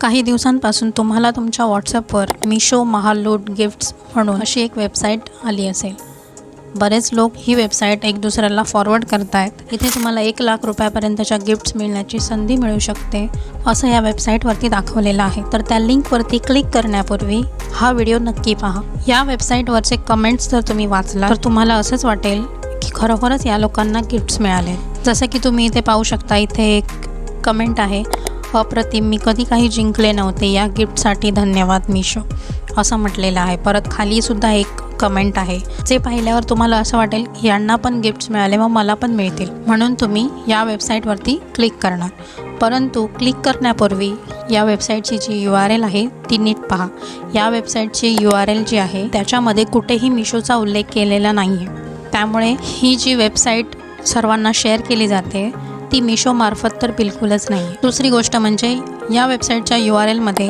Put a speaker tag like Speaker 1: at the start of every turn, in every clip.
Speaker 1: काही दिवसांपासून तुम्हाला तुमच्या व्हॉट्सअपवर मिशो महालूट गिफ्ट्स म्हणून अशी एक वेबसाईट आली असेल. बरेच लोक ही वेबसाईट एक दुसऱ्याला फॉरवर्ड करतायत. इथे तुम्हाला एक लाख रुपयापर्यंतच्या गिफ्ट्स मिळण्याची संधी मिळू शकते असं या वेबसाईटवरती दाखवलेलं आहे. तर त्या लिंकवरती क्लिक करण्यापूर्वी हा व्हिडिओ नक्की पहा. या वेबसाईटवरचे कमेंट्स जर तुम्ही वाचला तर तुम्हाला असंच वाटेल की खरोखरच या लोकांना गिफ्ट्स मिळाले जसं की तुम्ही इथे पाहू शकता इथे एक कमेंट आहे. अप्रतिम. मी कधी काही जिंकले नव्हते. या गिफ्टसाठी धन्यवाद मिशो. असं म्हटलेलं आहे. परत खालीसुद्धा एक कमेंट आहे. जे पाहिल्यावर तुम्हाला असं वाटेल की यांना पण गिफ्ट्स मिळाले मग मला पण मिळतील. म्हणून तुम्ही या वेबसाईटवरती क्लिक करणार. परंतु क्लिक करण्यापूर्वी या वेबसाईटची जी यू आर एल आहे ती नीट पहा. या वेबसाईटची यू आर एल जी आहे त्याच्यामध्ये कुठेही मिशोचा उल्लेख केलेला नाही आहे त्यामुळे ही जी वेबसाईट सर्वांना शेअर केली जाते ती मिशोमार्फत तर बिलकुलच नाही. दुसरी गोष्ट म्हणजे या वेबसाईटच्या यू आर एलमध्ये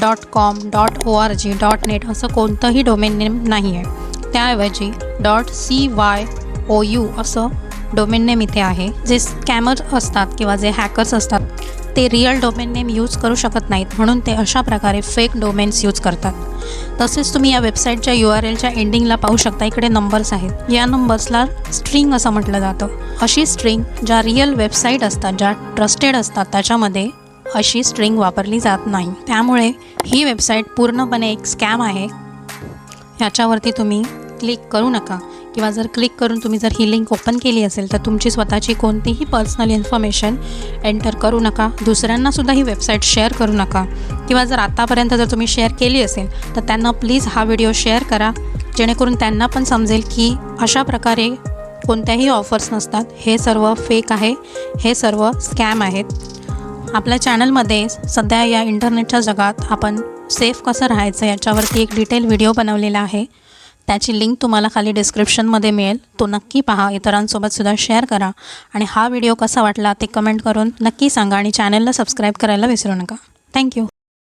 Speaker 1: dot com dot O R G dot net असं कोणतंही डोमेन नेम नाही आहे त्याऐवजी dot C Y O U असं डोमेन नेम इथे आहे. जे स्कॅमर्स असतात किंवा जे हॅकर्स असतात ते रिअल डोमेन नेम यूज करू शकत नाहीत. म्हणून ते अशा प्रकारे फेक डोमेन्स यूज करतात. तसेच तुम्ही या वेबसाईटच्या यू आर एलच्या एंडिंगला पाहू शकता. इकडे नंबर्स आहेत. या नंबर्सला स्ट्रिंग असं म्हटलं जातं. अशी स्ट्रिंग ज्या रिअल वेबसाईट असतात ज्या ट्रस्टेड असतात त्याच्यामध्ये अशी स्ट्रिंग वापरली जात नाही. त्यामुळे ही वेबसाईट पूर्णपणे एक स्कॅम आहे. ह्याच्यावरती तुम्ही क्लिक करू नका. किंवा जर क्लिक करून तुम्ही जर ही लिंक ओपन केली असेल तर तुमची स्वतःची कोणतीही पर्सनल इन्फॉर्मेशन एंटर करू नका. दुसऱ्यांनासुद्धा ही वेबसाईट शेअर करू नका. किंवा जर आतापर्यंत जर तुम्ही शेअर केली असेल तर त्यांना प्लीज हा व्हिडिओ शेअर करा जेणेकरून त्यांना पण समजेल की अशा प्रकारे कोणत्याही ऑफर्स नसतात. हे सर्व फेक आहे. हे सर्व स्कॅम आहेत. आपल्या चॅनलमध्ये सध्या या इंटरनेटच्या जगात आपण सेफ कसं राहायचं याच्यावरती एक डिटेल व्हिडिओ बनवलेला आहे. त्याची लिंक तुम्हाला खाली डिस्क्रिप्शनमध्ये मिळेल. तो नक्की पहा. इतरांसोबत सुद्धा शेअर करा. आणि हा व्हिडिओ कसा वाटला ते कमेंट करून नक्की सांगा. आणि चॅनलला सबस्क्राईब करायला विसरू नका. थँक्यू